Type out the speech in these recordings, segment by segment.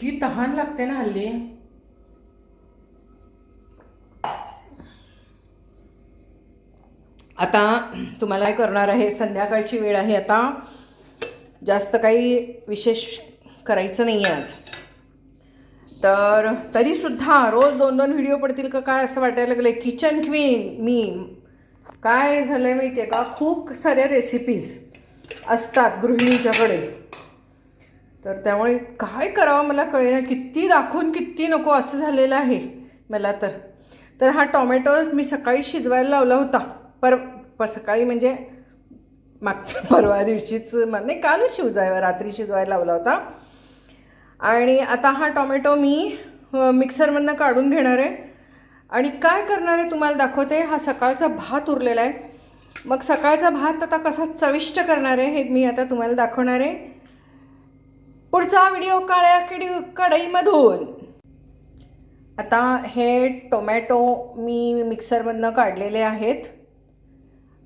की तहान लागते ना हल्ली. आता तुम्हाला काय करणार आहे? संध्याकाळची वेळ आहे आता. जास्त काही विशेष करायचं नाही आहे आज. तर तरीसुद्धा रोज दोन दोन व्हिडिओ पडतील का काय असं वाटायला लागलं किचन क्वीन मी काय झालं आहे माहिती आहे का? खूप साऱ्या रेसिपीज असतात गृहिणीच्याकडे. तर त्यामुळे काय करावं मला कळेना. किती दाखवून किती नको असं झालेलं आहे मला तर. तर हा टॉमॅटो मी सकाळी शिजवायला लावला होता. पर पर सकाळी म्हणजे मागच्या परवा दिवशीच नाही कालच शिवजाय रात्री शिजवायला लावला होता. आणि आता हा टॉमॅटो मी मिक्सरमधनं काढून घेणार आहे. आणि काय करणार आहे तुम्हाला दाखवते. हा सकाळचा भात उरलेला आहे. मग सकाळचा भात आता कसा चविष्ट करणार आहे हे मी आता तुम्हाला दाखवणार आहे. पुढचा व्हिडिओ काळ्या किडी कढईमधून. आता हे टोमॅटो मी मिक्सरमधनं काढलेले आहेत.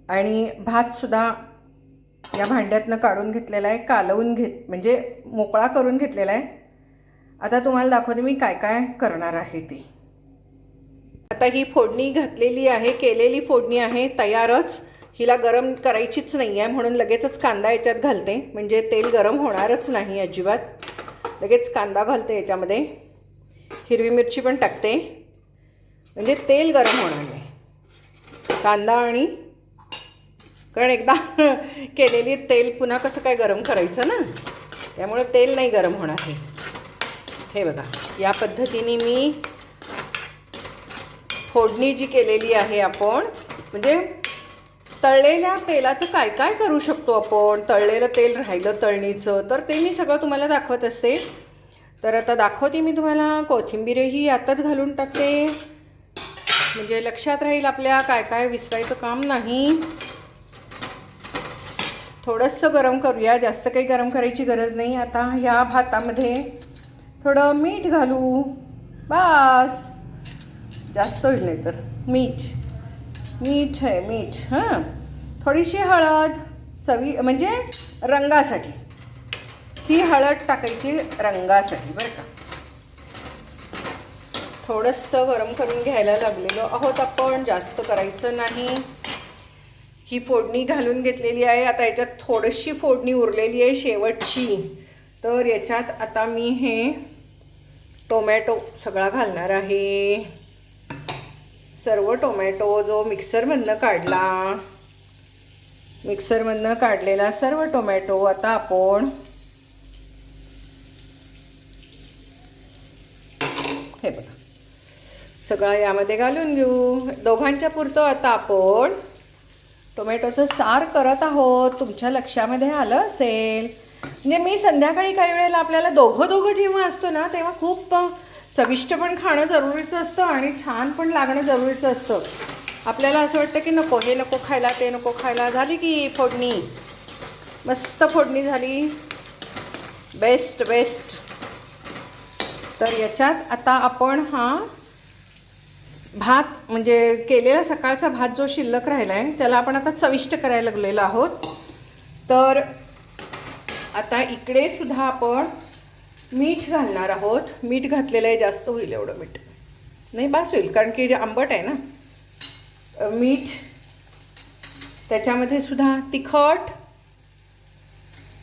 आणि भातसुद्धा या भांड्यातनं काढून घेतलेला आहे कालवून घेत म्हणजे मोकळा करून घेतलेला आहे. आता तुम्हाला दाखवते मी काय काय करणार आहे ती. आता ही फोडणी घातलेली आहे केलेली फोडणी आहे तयारच. हिला गरम करायचीच नाही आहे म्हणून लगेचच कांदा याच्यात घालते. म्हणजे तेल गरम होणारच नाही अजिबात. लगेच कांदा घालते याच्यामध्ये. हिरवी मिरची पण टाकते. म्हणजे तेल गरम होणार नाही. कांदा आणि कारण एकदा केलेली तेल पुन्हा कसं काय गरम करायचं ना? त्यामुळे तेल नाही गरम होणार आहे हे बघा या पद्धतीने मी फोडणी जी केलेली आहे आपण म्हणजे तळलेल्या तेलाचं काय काय करू शकतो आपण? तळलेलं तेल राहिलं तळणीचं तर ते मी सगळं तुम्हाला दाखवत असते. तर आता दाखवते मी तुम्हाला कोथिंबीरही आताच घालून टाकते. म्हणजे लक्षात राहील आपल्या काय काय विसरायचं काम नाही. थोडंसं गरम करूया जास्त काही गरम करायची गरज नाही. आता ह्या भातामध्ये थोडं मीठ घालू. बास! जास्त होईल नाही तर मीठ. मीठ आहे मीठ हां. थोडीशी हळद चवी म्हणजे रंगासाठी. ही हळद टाकायची रंगासाठी बरं का. थोडंसं गरम करून घ्यायला लागलेलो आहोत आपण जास्त करायचं नाही. ही फोडणी घालून घेतलेली आहे. आता याच्यात थोडीशी फोडणी उरलेली आहे शेवटची. तर याच्यात आता मी हे टोमॅटो सगळा घालणार आहे. सर्व टोमॅटो जो मिक्सरमधनं काढला. मिक्सरमधनं काढलेला सर्व टोमॅटो आता आपण हे बघा. सगळं यामध्ये घालून घेऊ. दोघांच्या पुरतं आता आपण टोमॅटोचं सार करत आहोत. तुमच्या लक्षामध्ये आलं असेल. म्हणजे मी संध्याकाळी काही वेळेला आपल्याला दोघं दोघं जेव्हा असतो ना तेव्हा खूप चविष्ट पण खाणं जरुरीचं असतं आणि छान पण लागणं जरुरीचं असतं. आपल्याला असं वाटतं की नको हे नको खायला ते नको खायला. झाली की फोडणी. मस्त फोडणी झाली. बेस्ट बेस्ट तर याच्यात आता आपण हा भात म्हणजे केलेला सकाळचा भात जो शिल्लक राहिला आहे त्याला आपण आता चविष्ट करायला लागलेलो आहोत. तर आता इकडे सुद्धा आपण मीठ घालणार आहोत. मीठ घातलेलं आहे जास्त होईल एवढं मीठ. नाही बास होईल कारण की आंबट आहे ना मीठ त्याच्यामध्ये सुद्धा तिखट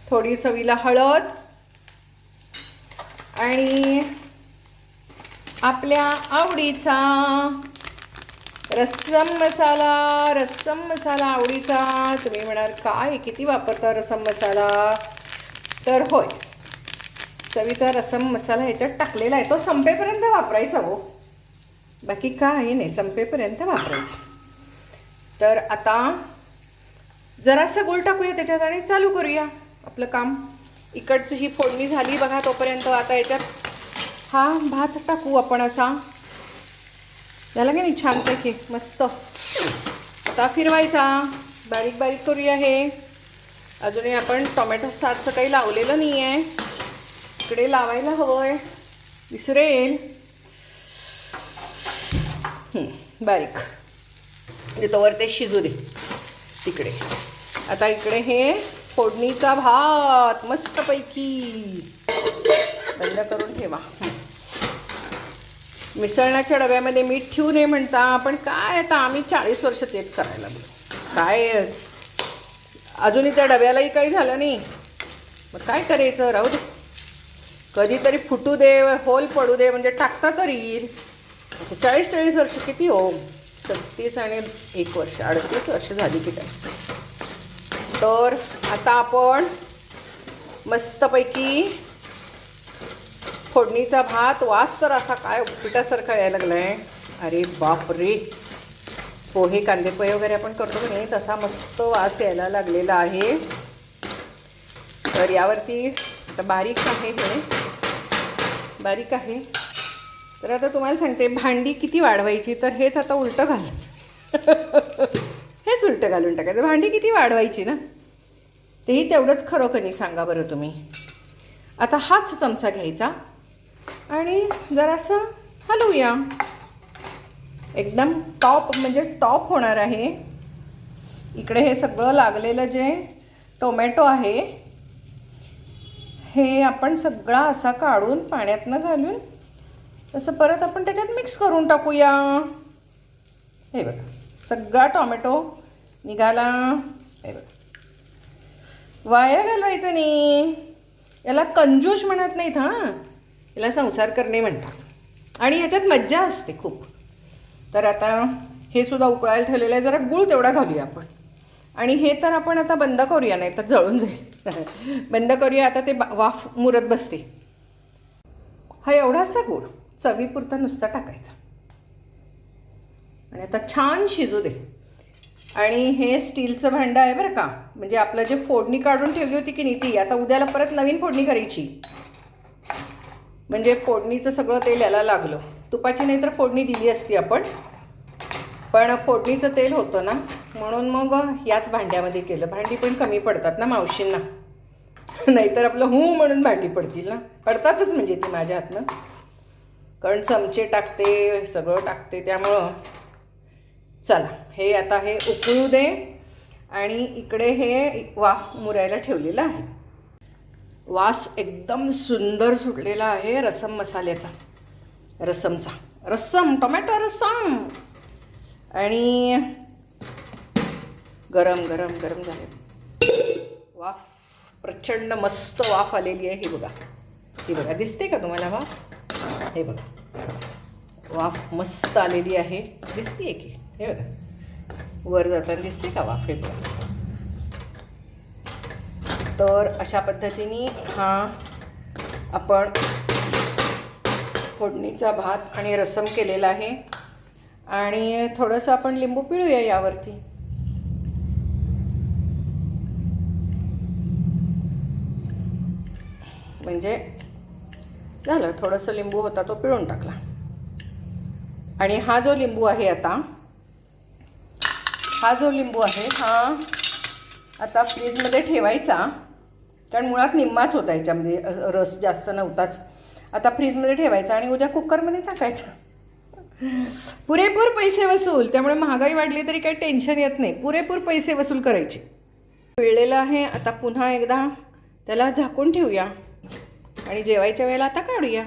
थोडी चवीला हळद आणि आपल्या आवडीचा रस्सम मसाला रस्सम मसाला आवडीचा. तुम्ही म्हणाल काय? किती वापरता रसम मसाला? तर होय चवीचा रसम मसाला ह्याच्यात टाकलेला आहे. तो संपेपर्यंत वापरायचा हो. बाकी काही नाही संपेपर्यंत वापरायचा. तर आता जरासं गोल टाकूया त्याच्यात आणि चालू करूया आपलं काम. इकडची ही फोडणी झाली बघा तोपर्यंत आता याच्यात हा भात टाकू आपण असा. झाला की नाही छानपैकी मस्त. आता फिरवायचा. बारीक बारीक करूया हे. अजूनही आपण टोमॅटो सारचं काही लावलेलं नाही आहे इकडे लावायला हवं आहे विसरेल बारीक. तोवर ते शिजू दे. तिकडे. आता इकडे हे फोडणीचा भात मस्तपैकी. बंद करून ठेवा. मिसळण्याच्या डब्यामध्ये मीठ ठेवू नये म्हणता पण काय आता आम्ही चाळीस वर्ष तेच करायला लागलो. काय अजूनही त्या डब्यालाही काही झालं नाही. मग काय करायचं? राहू दे. कधीतरी फुटू दे होल पडू दे म्हणजे टाकता तरी. येईल चाळीस चाळीस वर्ष किती हो? सत्तीस आणि एक वर्ष अडतीस वर्ष झाली की काय तर आता आपण मस्तपैकी फोडणीचा भात वास तर असा काय पिठासारखा यायला लागला आहे अरे बाप रे पोहे कांदेपोहे वगैरे आपण करतो की नाही तसा मस्त वास यायला लागलेला आहे. तर यावरती आता बारीक आहे हे. बारीक आहे. तर आता तुम्हाला सांगते भांडी किती वाढवायची तर हेच आता उलटं घाल हेच उलटं घालून टाकायचं. भांडी किती वाढवायची ना? तेही तेवढंच खरोखरी सांगा बरं तुम्ही. आता हाच चमचा घ्यायचा आणि जरासं हलवूया. एकदम टॉप म्हणजे टॉप होणार आहे. इकडे हे सगळं लागलेलं जे टोमॅटो आहे हे आपण सगळा असा काढून पाण्यातनं घालून तसं परत आपण त्याच्यात मिक्स करून टाकूया. हे बघा सगळा टोमॅटो निघाला. हे बघा. वाया घालवायचं नाही. याला कंजूश म्हणत नाहीत हां. याला संसार करणे म्हणतात. आणि ह्याच्यात मज्जा असते खूप. तर आता हे सुद्धा उकळायला ठेवलेलं आहे जरा गुळ तेवढा घालूया आपण. आणि हे तर आपण आता बंद करूया नाही तर जळून जाईल. बंद करूया आता ते बा- वाफ मुरत बसते. हा एवढासा गुळ. चवीपुरता नुसता टाकायचा. आणि आता छान शिजू दे. आणि हे स्टीलचं भांडं आहे बरं का. म्हणजे आपलं जे फोडणी काढून ठेवली होती की नाही ती आता उद्याला परत नवीन फोडणी करायची. म्हणजे फोडणीचं सगळं तेल याला लागलं. तुपाची नाही तर फोडणी दिली असती आपण. पण फोडणीचं तेल होतं ना म्हणून मग याच भांड्यामध्ये केलं. भांडी पण कमी पडतात ना मावशींना. नाहीतर आपलं हू म्हणून भांडी पडतील ना. पडतातच म्हणजे ती माझ्या हातनं. कारण चमचे टाकते सगळं टाकते त्यामुळं चला. हे आता हे उकळू दे आणि इकडे हे वाफ मुरायला ठेवलेलं आहे. वास एकदम सुंदर सुटलेला आहे रसम मसाल्याचा. रसमचा. रस्सम टोमॅटो रस्सम आणि गरम गरम गरम झाले. वाफ प्रचंड मस्त वाफ आलेली आहे ही बघा. ही बघा दिसते का तुम्हाला वाफ? हे बघा. वाफ मस्त आलेली आहे. दिसते आहे की? हे बघा. वर जाताना दिसते का वाफ हे बघा. तर अशा पद्धतीने हा आपण फोडणीचा भात आणि रसम केलेला आहे. आणि थोडंसं आपण लिंबू पिळूया यावरती. म्हणजे झालं. थोडंसं लिंबू होता तो पिळून टाकला. आणि हा जो लिंबू आहे आता हा जो लिंबू आहे हा आता फ्रीजमध्ये ठेवायचा. कारण मुळात निम्माच होता याच्यामध्ये रस जास्त नव्हताच. आता फ्रीजमध्ये ठेवायचा आणि उद्या कुकरमध्ये टाकायचा. पुरेपूर पैसे वसूल. त्यामुळे महागाई वाढली तरी काही टेन्शन येत नाही. पुरेपूर पैसे वसूल करायचे. पिळलेलं आहे. आता पुन्हा एकदा त्याला झाकून ठेवूया. आणि जेवायच्या वेळेला आता काढूया.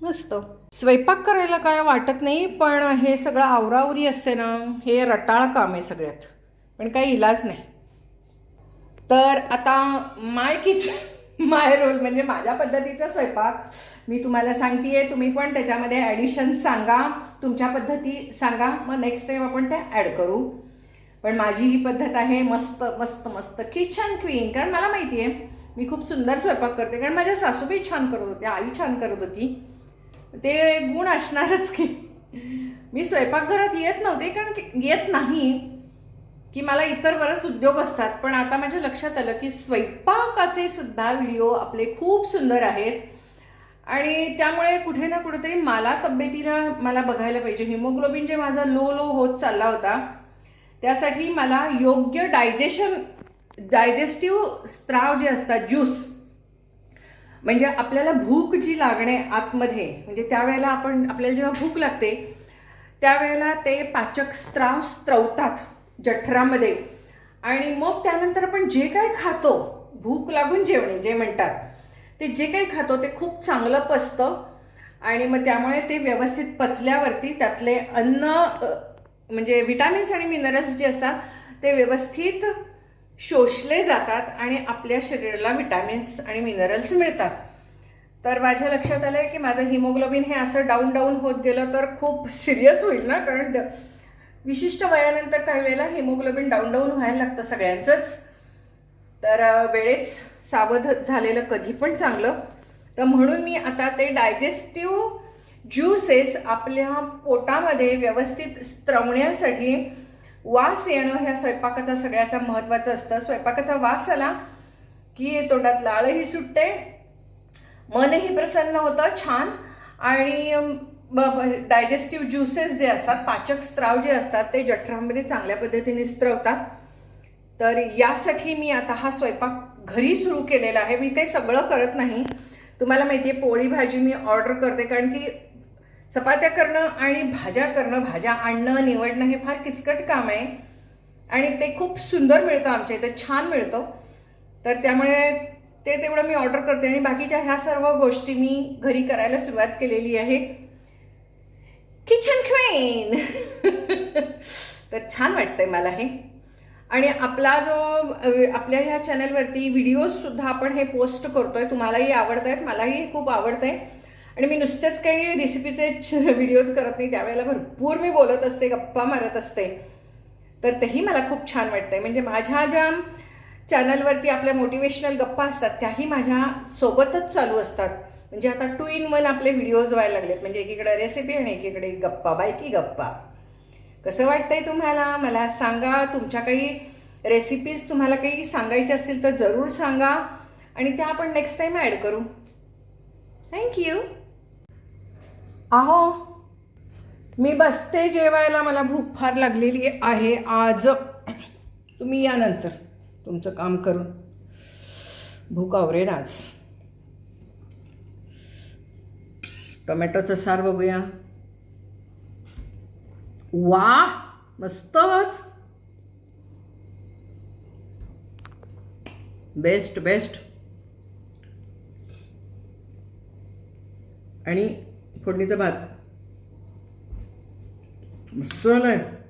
मस्त. स्वयंपाक करायला काय वाटत नाही पण हे सगळं आवरावरी असते ना हे रटाळ काम आहे सगळ्यात. पण काही इलाज नाही. तर आता माय किचन माय रोल म्हणजे माझ्या पद्धतीचा स्वयंपाक. मी तुम्हाला सांगते तुम्ही पण त्याच्यामध्ये ॲडिशन सांगा तुमच्या पद्धती सांगा मग नेक्स्ट टाईम आपण त्या ॲड करू. पण माझी ही पद्धत आहे मस्त मस्त मस्त. किचन क्वीन कारण मला माहिती आहे मी खूप सुंदर स्वयंपाक करते कारण माझ्या सासूबाई छान करत होत्या आई छान करत होती. ते गुण असणारच की. मी स्वयंपाकघरात येत नव्हते कारण येत नाही की मला इतर बरेच उद्योग असतात. पण आता माझ्या लक्षात आलं की स्वयंपाकाचे सुद्धा व्हिडिओ आपले खूप सुंदर आहेत. आणि त्यामुळे कुठे ना कुठेतरी मला तब्येतीला मला बघायला पाहिजे. हिमोग्लोबिन जे माझा लो लो होत चालला होता त्यासाठी मला योग्य डायजेशन डायजेस्टिव्ह स्त्राव जे असतात ज्यूस म्हणजे आपल्याला भूक जी लागणे आतमध्ये म्हणजे त्यावेळेला आपण आपल्याला जेव्हा भूक लागते त्यावेळेला ते पाचक स्त्राव स्त्रवतात जठरामध्ये. आणि मग त्यानंतर आपण जे काय खातो भूक लागून जेवणे जे म्हणतात ते जे काही खातो ते खूप चांगलं पचतं. आणि मग त्यामुळे ते व्यवस्थित पचल्यावरती त्यातले अन्न म्हणजे विटॅमिन्स आणि मिनरल्स जे असतात ते व्यवस्थित शोषले जातात आणि आपल्या शरीराला विटॅमिन्स आणि मिनरल्स मिळतात. तर माझ्या लक्षात आलं आहे की माझं हिमोग्लोबिन हे असं डाऊन डाऊन होत गेलं तर खूप सिरियस होईल ना? कारण विशिष्ट वयानंतर काही वेळेला हिमोग्लोबिन डाऊन डाऊन व्हायला लागतं सगळ्यांचंच. तर वेळेच सावध झालेलं कधी पण चांगलं. तर म्हणून मी आता ते डायजेस्टिव्ह ज्यूसेस आपल्या पोटामध्ये व्यवस्थित स्त्रवण्यासाठी वास येणं ह्या स्वयंपाकाचा सगळ्याचा महत्त्वाचं असतं. स्वयंपाकाचा वास आला की तोंडात लाळही सुटते मनही प्रसन्न होतं छान. आणि डायजेस्टिव्ह ज्युसेस जे असतात पाचक स्त्राव जे असतात ते जठरामध्ये चांगल्या पद्धतीने स्त्रवतात तर यासाठी मी आता हा स्वयंपाक घरी सुरू केलेला आहे. मी काही सगळं करत नाही. तुम्हाला माहिती आहे पोळी भाजी मी ऑर्डर करते. कारण की चपात्या करणं आणि भाज्या करणं भाज्या आणणं निवडणं हे फार किचकट काम आहे. आणि ते खूप सुंदर मिळतं आमच्या इथं छान मिळतं. तर त्यामुळे ते तेवढं मी ऑर्डर करते आणि बाकीच्या ह्या सर्व गोष्टी मी घरी करायला सुरुवात केलेली आहे. किचन क्वीन तर छान वाटतंय मला हे. आणि आपला जो आपल्या ह्या चॅनलवरती व्हिडिओजसुद्धा आपण हे पोस्ट करतो आहे तुम्हालाही आवडत आहेत मलाही खूप आवडतं आहे आणि मी नुसतेच काही रेसिपीचे व्हिडिओज करत नाही त्यावेळेला भरपूर मी बोलत असते गप्पा मारत असते. तर तेही मला खूप छान वाटतंय. म्हणजे माझ्या ज्या चॅनलवरती आपल्या मोटिवेशनल गप्पा असतात त्याही माझ्या सोबतच चालू असतात. म्हणजे आता टू इन वन आपले व्हिडिओज व्हायला लागलेत. म्हणजे एकीकडे रेसिपी आणि एकीकडे गप्पा. बायकी गप्पा. कसं वाटतंय तुम्हाला? मला सांगा. तुमच्या काही रेसिपीज तुम्हाला काही सांगायच्या असतील तर जरूर सांगा. आणि त्या आपण नेक्स्ट टाईम ॲड करू. थँक्यू अहो मी बसते जेवायला मला भूक फार लागलेली आहे. आज तुम्ही या नंतर. तुमचं काम करून. भूक आवरेन आज. टोमॅटोचं सार बघूया. वा मस्तच बेस्ट बेस्ट. आणि फोडणीचा भात. मस्त झालाय.